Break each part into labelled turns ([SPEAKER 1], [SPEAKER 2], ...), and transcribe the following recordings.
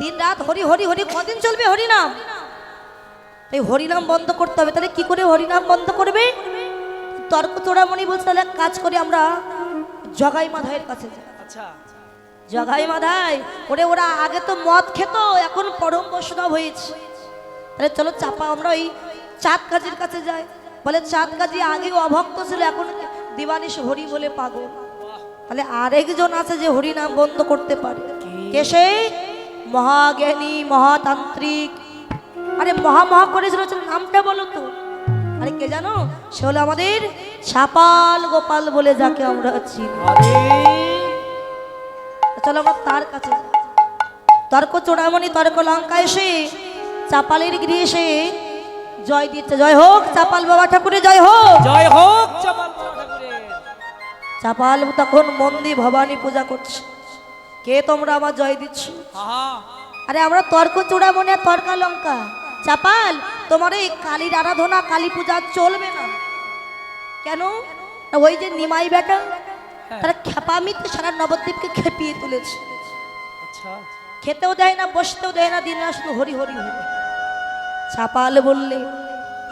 [SPEAKER 1] দিন রাত হরি হরি হরি কদিন চলবে হরিনাম? এই হরিনাম বন্ধ করতে হবে তাহলে কি করে হরিনাম বন্ধ করবে? তর্ক চোড়ামণি বলছে তাহলে কাজ করি আমরা জগাই মাধাইয়ের কাছে
[SPEAKER 2] আচ্ছা।
[SPEAKER 1] জগাই মাধাই ওরে ওরা আগে তো মদ খেত এখন পরম বৈষ্ণব হয়েছে। তাহলে চলো চাপা আমরা ওই চাঁদ কাজীর কাছে যাই। বলে চাঁদ কাজী আগে অভক্ত ছিল এখন দিবানিস হরি বলে পাগল। তাহলে আরেকজন আছে যে হরি নাম বন্ধ করতে পারে। কে? সে মহাজ্ঞানী মহাতান্ত্রিক। আরে মহা মহা চলো নামটা বলো তো। আরে কে জানো? সে হলো আমাদের সাপাল গোপাল বলে যাকে আমরা চিনি। চলো আমরা তার কাছে তর্ক চূড়ামণি তর্ক লঙ্কা এসে চাপালের গৃহে এসে জয় দিচ্ছে জয় হোক চাপাল বাবা ঠাকুরে জয় হোক।
[SPEAKER 2] জয় হোক চাপাল
[SPEAKER 1] চাপাল তখন মন্দির ভবানী পূজা করছে। কে তোমরা আমার জয় দিচ্ছ? আরে আমরা তর্ক চূড়ামণি আর তর্কা লঙ্কা। চাপাল তোমার এই কালীর আরাধনা কালী পূজা চলবে না। কেন? ওই যে নিমাই বেটা তারা খেপামিতে সারা নবদ্বীপকে খেপিয়ে তুলেছে।
[SPEAKER 2] আচ্ছা।
[SPEAKER 1] খেতেও দেয় না বসতেও দেয় না দিন শুধু হরি হরি হরি। চাপাল বললে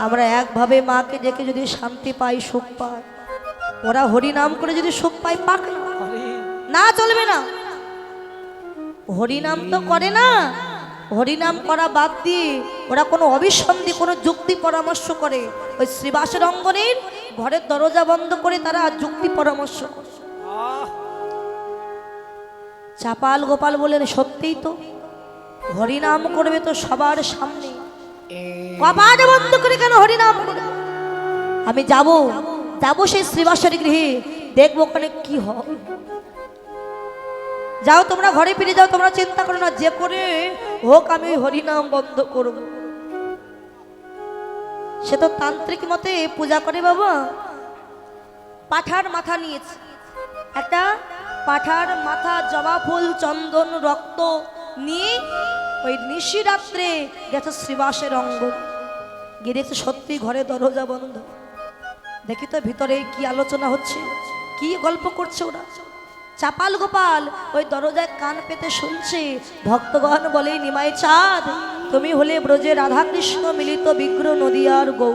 [SPEAKER 1] আমরা একভাবে মাকে ডেকে যদি শান্তি পাই সুখ পাই। ওরা হরি নাম করে যদি সুখ পাই পাক না চলবে না। হরিনাম তো করে না। হরিনাম করা বাদ দিয়ে ওরা কোনো অবিসন্ধি, কোনো যুক্তি পরামর্শ করে। ওই শ্রীবাসের অঙ্গনের ঘরের দরজা বন্ধ করে তারা যুক্তি পরামর্শ করে। চাপাল গোপাল বলেন সত্যিই তো, হরিনাম করবে তো সবার সামনে।
[SPEAKER 2] এ
[SPEAKER 1] কপাট বন্ধ করে কেন হরিনাম করবে? আমি যাব যাব সেই শ্রীবাসের গৃহে, দেখব ওখানে কি হয়। যাও তোমরা ঘরে ফিরে যাও, তোমরা চিন্তা করো না, যে করে হোক আমি হরিনাম বন্ধ করব। সে তো তান্ত্রিক মতে পূজা করে বাবা। পাঠার মাথা নিয়েছে। একটা পাঠার মাথা, জবা ফুল, চন্দন, রক্ত নিয়ে ওই নিশি রাত্রে গেছে শ্রীবাসের অঙ্গ। গিয়ে সত্যি ঘরে দরজা বন্ধ। দেখি তো ভিতরে কি আলোচনা হচ্ছে, কি গল্প করছে ওরা। চাপাল গোপাল, ওই দরজায় কান পেতে শুনছে। ভক্তগণ বলে, নিমাই চাঁদ, তুমি হলে ব্রজে রাধাকৃষ্ণ মিলিত বিগ্রহ নদীয়ার গৌ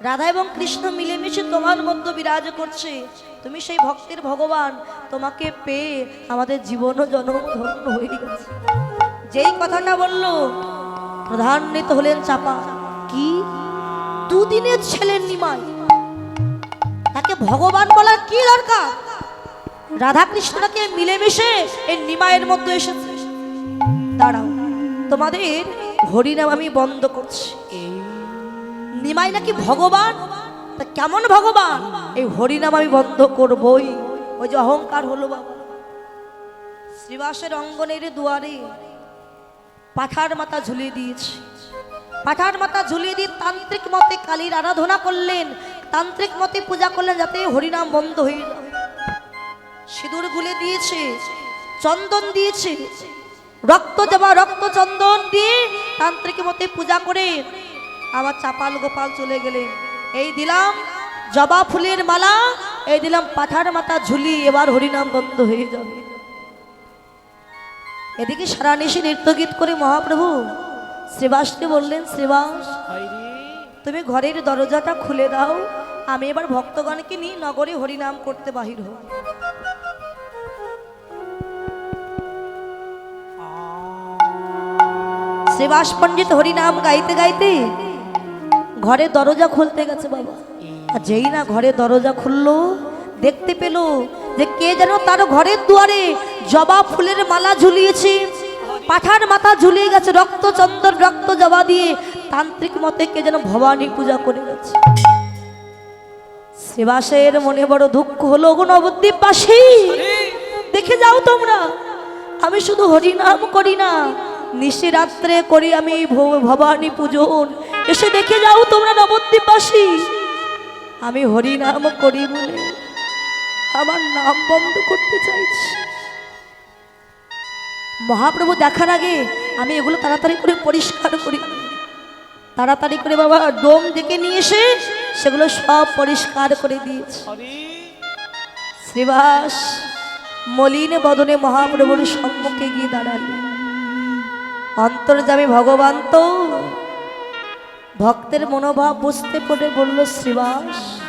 [SPEAKER 1] রাধা এবং কৃষ্ণ মিলেমিশে তোমার মধ্যে বিরাজ করছে। তুমি সেই ভক্তের ভগবান, তোমাকে পেয়ে আমাদের জীবনও জন্ম ধন্য হয়ে গেছে। যেই কথাটা বলল, প্রধান্বিত হলেন চাপা। কি? দুদিনের ছেলের নিমাই। তাকে ভগবান বলার কি দরকার? রাধা কৃষ্ণটাকে মিলেমিশে এই নিমায়ের মধ্যে এসেছে। দাঁড়াও, তোমাদের হরিনাম আমি বন্ধ করছি। নিমাই নাকি ভগবান? তা কেমন ভগবান? এই হরিনাম আমি বন্ধ করবই। ওই যে অহংকার হলো বাবা। শ্রীবাসের অঙ্গনের দুয়ারে পাঠার মাথা ঝুলিয়ে দিয়েছে। পাঠার মাথা ঝুলিয়ে দিয়ে তান্ত্রিক মতে কালীর আরাধনা করলেন। তান্ত্রিক মতে পূজা করলেন যাতে হরিনাম বন্ধ হয়ে যায়। সিঁদুর গুলে দিয়েছে, চন্দন দিয়েছে। রক্ত জমা, রক্ত চন্দন দিয়ে তান্ত্রিক মতে পূজা করে আবার চাপাল গোপাল চলে গেলেন। এই দিলাম জবা ফুলের মালা, এই দিলাম পাঠার মাথা ঝুলি, এবার হরিনাম বন্ধ হয়ে যাবে। এদিকে সারা নিশি নৃত্য গীত করে মহাপ্রভু শ্রীবাসকে বললেন, শ্রীবাস, তুমি ঘরের দরজাটা খুলে দাও, আমি এবার ভক্তগণকে নিয়ে নগরে হরিনাম করতে বাহির হব। শ্রীবাস পণ্ডিত হরিনাম গাইতে গাইতে ঘরে দরজা খুলতে গেছে বাবা। আর যেই না ঘরে দরজা খুললো, দেখতে পেল যে কে যেন তার ঘরের দুয়ারে জবা ফুলের মালা ঝুলিয়েছে, পাঠার মাথা ঝুলিয়ে গেছে, রক্ত চন্দন, রক্ত জবা দিয়ে। তান্ত্রিক মতে কে যেন ভবানী পূজা করে গেছে। শ্রীবাসের মনে বড় দুঃখ হলো গো নবদ্বীপবাসী দেখে যাও তোমরা, আমি শুধু হরিনাম করি না নিশি রাত্রে করি আমি ভবানী পূজন। এসে দেখে যাও তোমরা নবদ্বীপবাসী। আমি হরিনাম করি বলে আমার নাম বন্ধ করতে চাইছি। মহাপ্রভু দেখার আগে আমি এগুলো তাড়াতাড়ি করে পরিষ্কার করি। তাড়াতাড়ি করে বাবা ডোম ডেকে নিয়ে এসে সেগুলো সব পরিষ্কার করে দিয়েছি। শ্রীবাস মলিন বদনে মহাপ্রভুর সম্মুখে গিয়ে দাঁড়ালেন অন্তর্জামী ভগবান তো। ভক্তের মনোভাব বুঝতে পড়ে বলল, শ্রীবাস,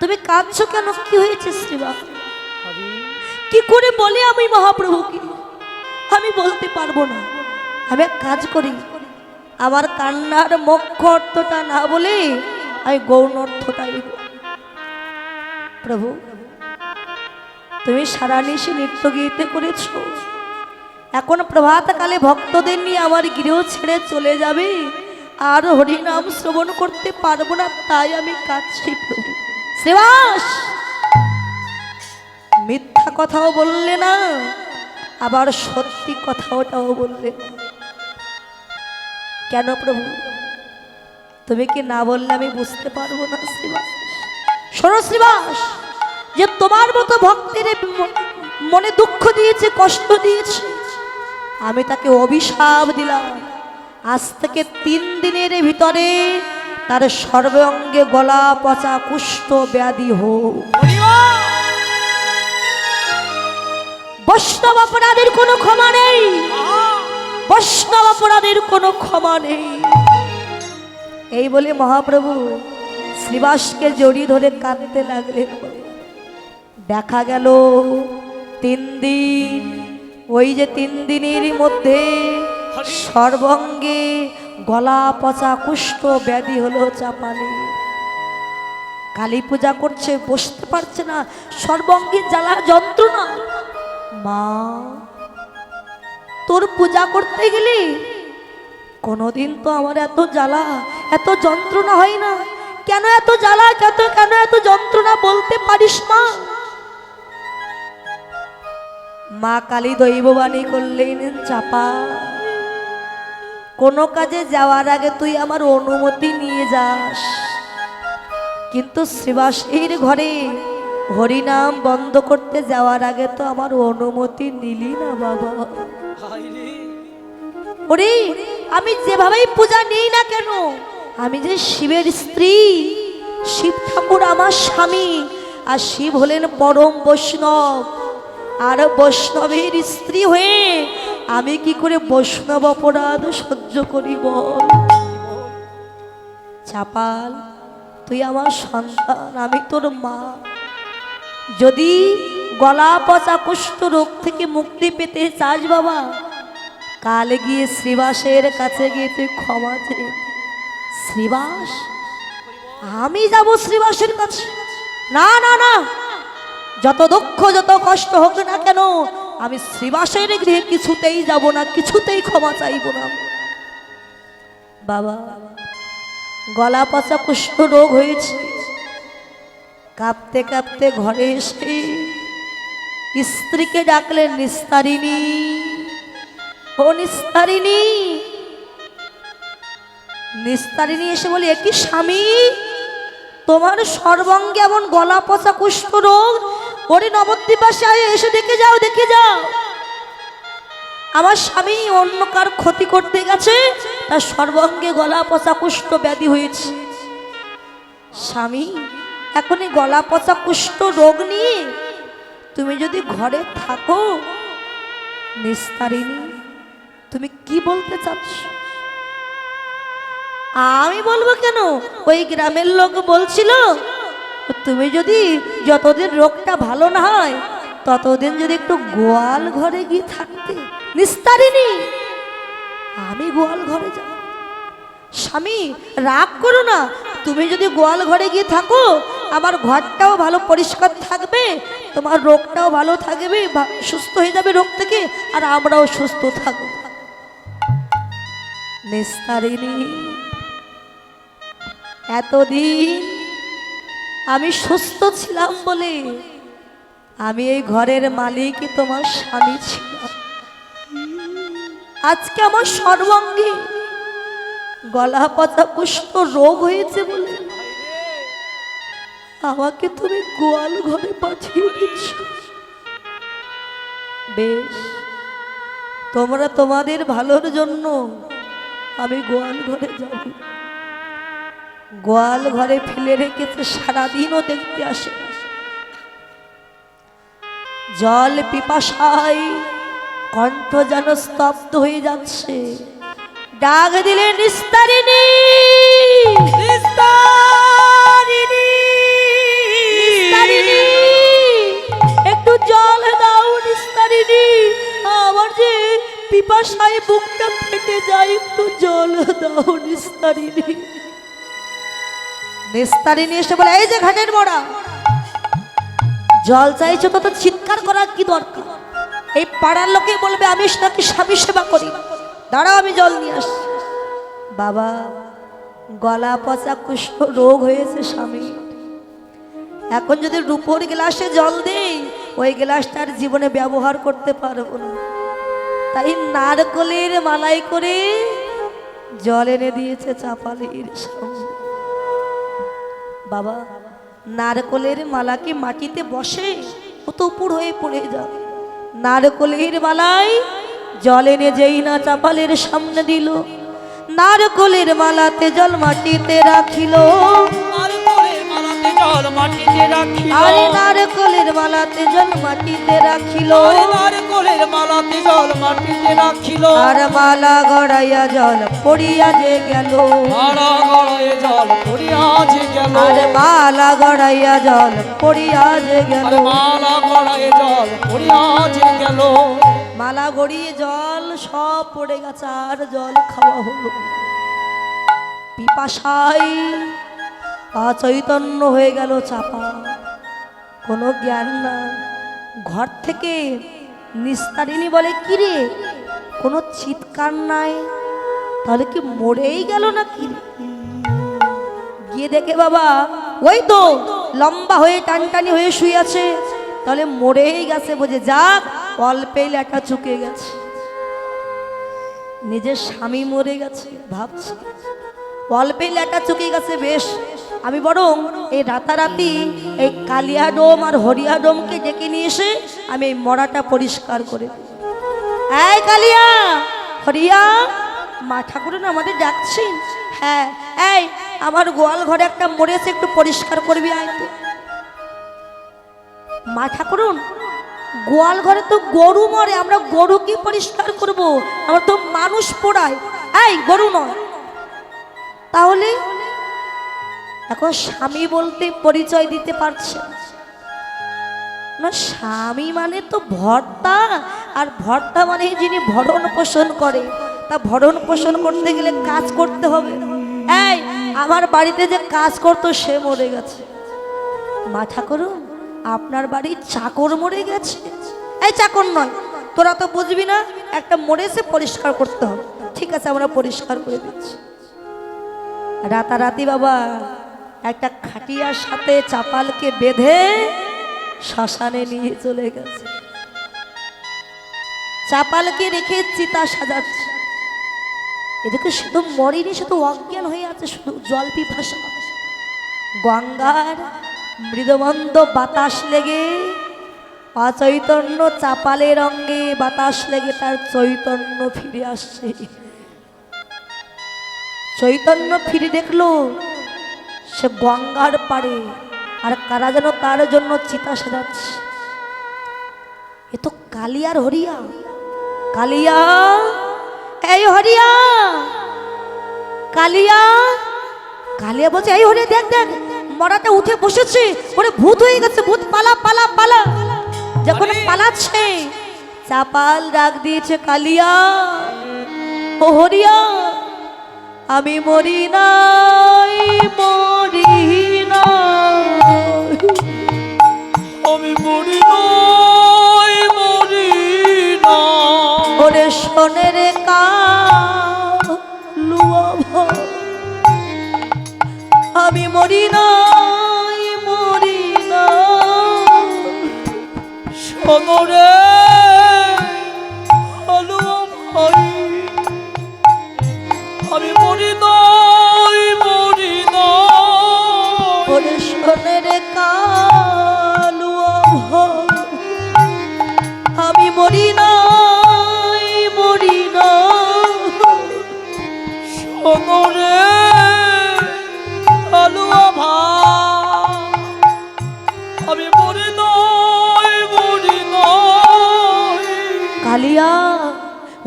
[SPEAKER 1] তুমি কাঁদছো কেন? কি হয়েছে শ্রীবাস? কি করে বলে আমি মহাপ্রভুকে? আমি বলতে পারব না। আমি এক কাজ করি। আমার কান্নার মুখ্য অর্থটা না বলে আমি গৌণ অর্থটাই। প্রভু, তুমি সারা নিশি নৃত্য গীতে করেছ। এখন প্রভাতকালে ভক্তদের নিয়ে আমার গৃহ ছেড়ে চলে যাবে। আর হরিনাম শ্রবণ করতে পারব না, তাই আমি কাঁদছি প্রভু। মিথ্যা কথাও বললে না, আবার সত্যি কথাটাও বললে কেন প্রভু? তুমি কি না বললে আমি বুঝতে পারব না শ্রীবাস শোনো শ্রীবাস যে তোমার মতো ভক্তের মনে দুঃখ দিয়েছে, কষ্ট দিয়েছে আমি তাকে অভিশাপ দিলাম। আজ থেকে তিন দিনের ভিতরে তার সর্বাঙ্গে গলা পচা কুষ্ঠ ব্যাধি হোক। বৈষ্ণব অপরাধের কোনো ক্ষমা নেই। বৈষ্ণব অপরাধের কোনো ক্ষমা নেই। এই বলে মহাপ্রভু শ্রীবাসকে জড়ি ধরে কাঁদতে লাগলেন দেখা গেল তিন দিন ওই যে তিন দিনের মধ্যে সর্বঙ্গে গলা পচা কুষ্ঠ ব্যাধি হলো চাপালে কালী পূজা করছে, বসতে পারছে না, সর্বঙ্গে জ্বালা যন্ত্রণা। মা, তোর পূজা করতে গেলি কোনোদিন তো আমার এত জ্বালা, এত যন্ত্রণা হয় না। কেন এত জ্বালা, কেন কেন এত যন্ত্রণা? মা কালী দৈববাণী করলেন চাপা। কোনো কাজে যাওয়ার আগে তুই আমার অনুমতি নিয়ে যাস। কিন্তু শ্রীবাসীর ঘরে হরিনাম বন্ধ করতে যাওয়ার আগে তো আমার অনুমতি নিলি না বাবা। ওরে, আমি যেভাবেই পূজা নিই না কেন, আমি যে শিবের স্ত্রী, শিব ঠাকুর আমার স্বামী, আর শিব হলেন পরম বৈষ্ণব। আর বৈষ্ণবের স্ত্রী হয়ে আমি কি করে বৈষ্ণব অপরাধ সহ্য করিব? চাপাল, তুই আমার সন্তান, আমি তোর মা। যদি গলা পচা কুষ্ঠ রোগ থেকে মুক্তি পেতে চাস বাবা, কাল গিয়ে শ্রীবাসের কাছে গিয়ে তুই ক্ষমা দে। শ্রীবাস, আমি যাব শ্রীবাসের কাছে। না না না যত দুঃখ, যত কষ্ট হোক না কেন, আমি শ্রীবাসের গৃহে কিছুতেই যাব না, কিছুতেই ক্ষমা চাইব না। বাবা, গলা পচা কুষ্ঠ রোগ হয়েছে। কাঁপতে কাঁপতে ঘরে এসে স্ত্রীকে ডাকলেন, নিস্তারিণী, ও নিস্তারিণী। নিস্তারিণী এসে বলি একই স্বামী? তোমার সর্বাঙ্গে এমন গলা পচা কুষ্ঠ রোগ ওরে নবদ্বীপাশে আয় এসে দেখে যাও দেখে যাও। আমার স্বামী অন্য কার ক্ষতি করতে গেছে, তার সর্বাঙ্গে গলা পচা কুষ্ঠ ব্যাধি হয়েছে। স্বামী, এখন এই গলা পচা কুষ্ঠ রোগ নিয়ে তুমি যদি ঘরে থাকো, নিস্তারিণী, তুমি কি বলতে চাচ্ছ? আমি বলব কেন? ওই গ্রামের লোক বলছিল তুমি যদি যতদিন রোগটা ভালো না হয়, ততদিন যদি একটু গোয়াল ঘরে গিয়ে থাকতে, নিস্তারিণী, আমি গোয়াল ঘরে যাব। স্বামী, রাগ করো না, তুমি যদি গোয়াল ঘরে গিয়ে থাকো, আমার ঘরটাও ভালো পরিষ্কার থাকবে, তোমার রোগটাও ভালো থাকবে সুস্থ হয়ে যাবে রোগ থেকে, আর আমরাও সুস্থ থাকব। নিস্তারিণী, এতদিন আমি সুস্থ ছিলাম বলে আমি এই ঘরের মালিক তোমার স্বামী ছিলাম। আজকে আমার সর্বাঙ্গে গলা পচা কুষ্ঠ রোগ হয়েছে বলে আমাকে তুমি গোয়াল ঘরে পাঠিয়ে দিচ্ছ। বেশ, তোমরা তোমাদের ভালোর জন্য আমি গোয়াল ঘরে যাব। গোয়াল ঘরে ফেলে রেখেছে সারাদিনও দেখতে আসে জল পিপাসায় কণ্ঠ যেন স্তব্ধ হয়ে যাচ্ছে। ডাক দিলে নিস্তারিণী! নিস্তারিণী! একটু জল দাও নিস্তারিণী! আমার যে পিপাসায় বুকটা ফেটে যায় একটু জল দাও নিস্তারিণী! নিস্তারিণী এসে বলে, এই যে ঘাটের মোড়া। জল চাইছো তো তো চিৎকার করার কি দরকার? এই পাড়ার লোকে বলবে, আমি নাকি স্বামী সেবা করি। দাঁড়াও, আমি জল নিয়ে আসছি। বাবা, গলা পচা কুষ্ঠ রোগ হয়েছে স্বামী। এখন যদি রূপোর গ্লাসে জল দেই, ওই গ্লাসটা আর জীবনে ব্যবহার করতে পারব না। তাই নারকলের মালাই করে জল এনে দিয়েছে চাপালির সামনে বাবা, নারকলের মালাকে মাটিতে বসে কত উপর হয়ে পড়ে যাবে নারকলের মালায় জল এনে যেই না চাপালের সামনে দিল, নারকলের মালাতে জল মাটিতে রাখিল।
[SPEAKER 2] জল মাটিতে রাখিল।
[SPEAKER 1] আরে নারকলের মালাতে জল মাটিতে রাখিল।
[SPEAKER 2] আরে নারকলের মালাতে জল মাটিতে রাখিল।
[SPEAKER 1] আর মালা গড়াইয়া জল পড়িয়া যে গেল।
[SPEAKER 2] মালা গড়ায় জল পড়িয়া যে গেল।
[SPEAKER 1] আর মালা গড়াইয়া জল পড়িয়া যে গেল।
[SPEAKER 2] মালা গড়ায় জল পড়িয়া যে গেল।
[SPEAKER 1] মালা গড়িয়ে জল সব পড়ে গেছে আর জল খাওয়া হলো পিপাসায় অচৈতন্য হয়ে গেল চাপা। কোনো জ্ঞান না। ঘর থেকে নিস্তারিণী বলে, কি রে? কোনো চিৎকার নাই? তাহলে কি মরেই গেল না কি গিয়ে দেখে বাবা, ওই তো, লম্বা হয়ে টানটানি হয়ে শুয়ে আছে। তাহলে মরেই গেছে বোঝে, যাক, অল্পেই লেটা চুকে গেছে। নিজের স্বামী মরে গেছে, ভাবছে। অল্পেই লেখা চুকে গেছে, বেশ। আমি বরং এই রাতারাতি এই কালিয়া ডোম আর হরিয়া ডোমকে ডেকে নিয়ে এসে আমি এই মরাটা পরিষ্কার করে। এই কালিয়া, হরিয়া, মা ঠাকুরন আমাদের ডাকছেন। হ্যাঁ এই, আমার গোয়াল ঘরে একটা মরেছে একটু পরিষ্কার করবি, আয় মা ঠাকুরন, গোয়াল ঘরে তো গরু মরে, আমরা গরু কি পরিষ্কার করব? আমরা তো মানুষ পোড়ায়। এই, গরু নয়। তাহলে? এখন স্বামী বলতে পরিচয় দিতে পারছে। না। স্বামী মানে তো ভর্তা, আর ভর্তা মানে যিনি ভরণ পোষণ করে। তা ভরণ পোষণ করতে গেলে কাজ করতে হবে। এই, আমার বাড়িতে যে কাজ করতো সে মরে গেছে। মাথা করুন আপনার বাড়ির চাকর মরে গেছে। এই চাকর নয়, তোরা তো বুঝবি না, একটা মরেছে পরিষ্কার করতে হবে। ঠিক আছে, আমরা পরিষ্কার করে দিচ্ছি। রাতারাতি বাবা, একটা খাটিয়ার সাথে চাপালকে বেঁধে শ্মশানে নিয়ে চলে গেছে। চাপালকে রেখে চিতা সাজাচ্ছে। এদিকে শুধু মরেনি, শুধু অজ্ঞান হয়ে আছে, শুধু জল পিপাসা। গঙ্গার মৃদমন্দ বাতাস লেগে অচৈতন্য চাপালের অঙ্গে বাতাস লেগে তার চৈতন্য ফিরে আসছে। চৈতন্য ফিরে দেখল সে গঙ্গার পাড়ে আর কারা যেন তার জন্য চিতা সাজাচ্ছে। এ তো কালিয়ার হরিয়া। কালিয়া এই হরিয়া কালিয়া কালিয়া বলছে এই হরিয়া দেখ দেখ মরাটা উঠে বসেছে ওরে ভূত হয়ে গেছে ভূত পালা পালা পালা। যখন! পালাচ্ছে চাপাল ডাক দিয়েছে কালিয়া ও হরিয়া আমি মরি নাই মরি নাই।
[SPEAKER 2] আমি মরি নাই মরি না
[SPEAKER 1] ওরে সোনের। আমি মরি নাই মরি না
[SPEAKER 2] সনরে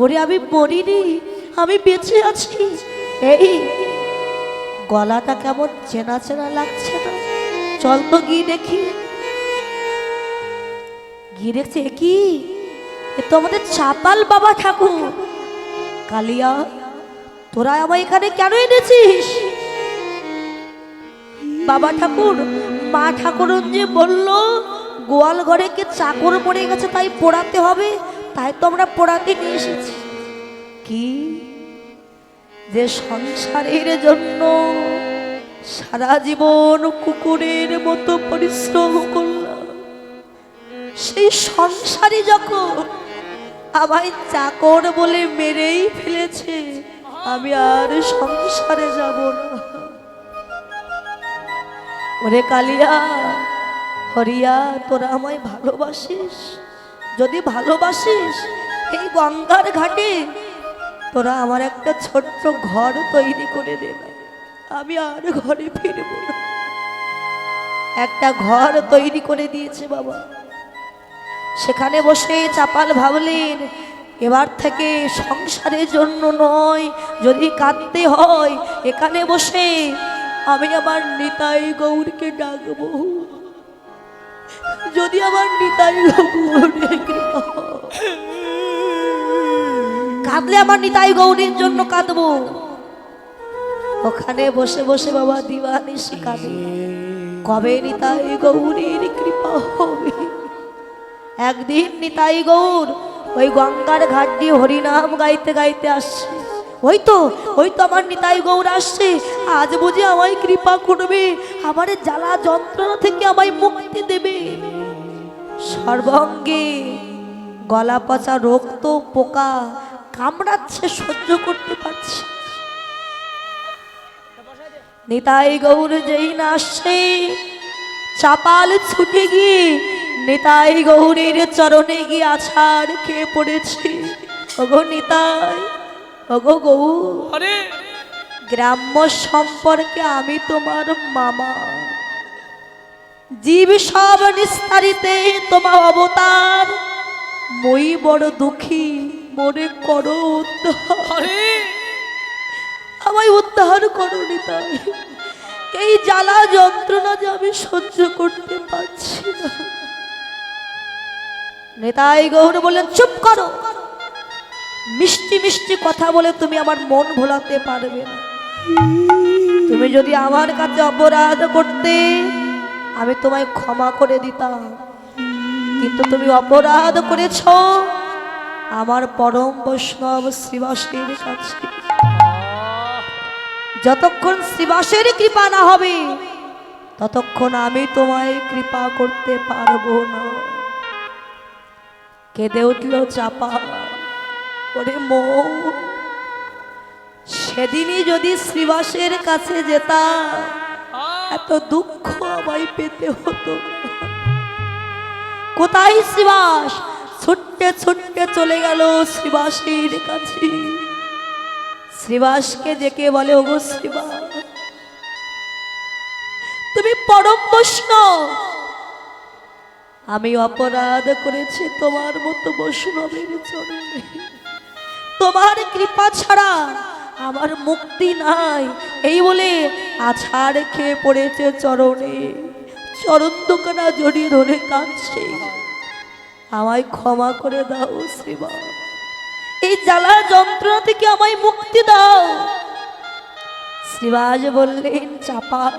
[SPEAKER 1] ওরে আমি মরিনি আমি বেঁচে আছি। এই গলাটা কেমন চেনা চেনা লাগছে না। চল তো গিয়ে দেখি। গিয়ে দেখছে কি? এ তো আমাদের চাপাল বাবা ঠাকুর। কালিয়া, তোরা আমায় এখানে কেন এনেছিস? বাবা ঠাকুর, মা ঠাকুরন যে বলল, গোয়াল ঘরে কে চাকর পড়ে গেছে তাই পোড়াতে হবে? তাই তো আমরা পোড়াতে নিয়ে এসেছি। কি? যে সংসারের জন্য সারা জীবন কুকুরের মতো পরিশ্রম করলাম সেই সংসারই যখন আমায় চাকর বলে মেরেই ফেলেছে, আমি আর সংসারে যাব না। ওরে কালিয়া, হরিয়া, তোরা আমায় ভালোবাসিস? যদি ভালোবাসিস এই গঙ্গার ঘাটে, তোরা আমার একটা ছোট্ট ঘর তৈরি করে দে না আমি আর ঘরে ফিরব না। একটা ঘর তৈরি করে দিয়েছে বাবা। সেখানে বসে চাপাল ভাবলেন, এবার থেকে সংসারের জন্য নয়, যদি কাঁদতে হয়, এখানে বসে আমি আমার নিতাই গৌরকে ডাকবো। যদি আমার নিতাই হয়। কাঁদলে আমার নিতাই গৌরীর জন্য কাঁদবো। ওখানে বসে বসে বাবা দিবানিসি কাঁদে। কবে নিতাই গৌরীর কৃপা হবে? একদিন নিতাই গৌর ওই গঙ্গার ঘাট দিয়ে হরিনাম গাইতে গাইতে আসছে। ওই তো ওই তো আমার নিতাই গৌর আসছে। আজ বুঝি আমায় কৃপা করবে। আমার জ্বালা যন্ত্রণা থেকে আমায় মুক্তি দেবে। সর্বঙ্গে গলা পচা রক্ত পোকা কামড়াচ্ছে সহ্য করতে পারছি। নিতাই গৌর যেই না আসছে চাপাল ছুটে গিয়ে নিতাই গৌরের চরণে গিয়ে আছাড় খেয়ে পড়েছে। ওগো নিতাই ওগো গৌর
[SPEAKER 2] আরে!
[SPEAKER 1] গ্রাম্য সম্পর্কে আমি তোমার মামা। জীব সব নিস্তারিতে তোমার অবতার। মই বড় দুঃখী, মনে করো আমায় উদ্ধার করো নিতাই এই জ্বালা যন্ত্রণা যে আমি সহ্য করতে পারছি না। নেতাই গৌর বললেন, চুপ করো। মিষ্টি মিষ্টি কথা বলে তুমি আমার মন ভোলাতে পারবে না। তুমি যদি আমার কাছে অপরাধ করতে আমি তোমায় ক্ষমা করে দিতাম। কিন্তু তুমি অপরাধ করেছ আমার পরম বৈষ্ণব শ্রীবাসের কাছে। যতক্ষণ শ্রীবাসের কৃপা না হবে, ততক্ষণ আমি তোমায় কৃপা করতে পারব না। কেঁদে উঠল চাপা ওরে মো সেদিনই যদি শ্রীবাসের কাছে যেতাম এত দুঃখ আমায় পেতে হতো। কোথায় শ্রীবাস? ছুটতে ছুটতে চলে গেল শ্রীবাসের কাছে। শ্রীবাসকে ডেকে বলে, ওগো শ্রীবাস, তুমি পরম বৈষ্ণব। আমি অপরাধ করেছি তোমার মতো বৈষ্ণবের চরণে তোমার কৃপা ছাড়া আমার মুক্তি নাই। এই বলে আছাড় খেয়ে পড়েছে চরণে। চরণ দোকানা জড়িয়ে ধরে কাঁদছে। আমায় ক্ষমা করে দাও শ্রীবা এই জ্বালা যন্ত্রণা থেকে আমায় মুক্তি দাও। শ্রীবাজ বললেন, চাপা।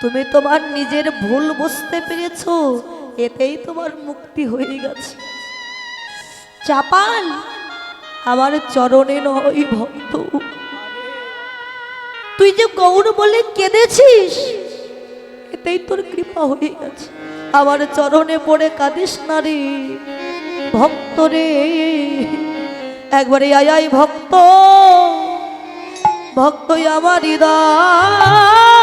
[SPEAKER 1] তুমি তোমার নিজের ভুল বুঝতে পেরেছ, এতেই তোমার মুক্তি হয়ে গেছে। চাপাল, আমার চরণে নয় ভক্ত। তুই যে গৌর বলে কেঁদেছিস? এতেই তোর কৃপা হয়ে গেছে। আমার চরণে পড়ে কাঁদিস না রে। ভক্ত রে। একবারে আয় আয় ভক্ত। ভক্তই
[SPEAKER 2] আমার হৃদয়।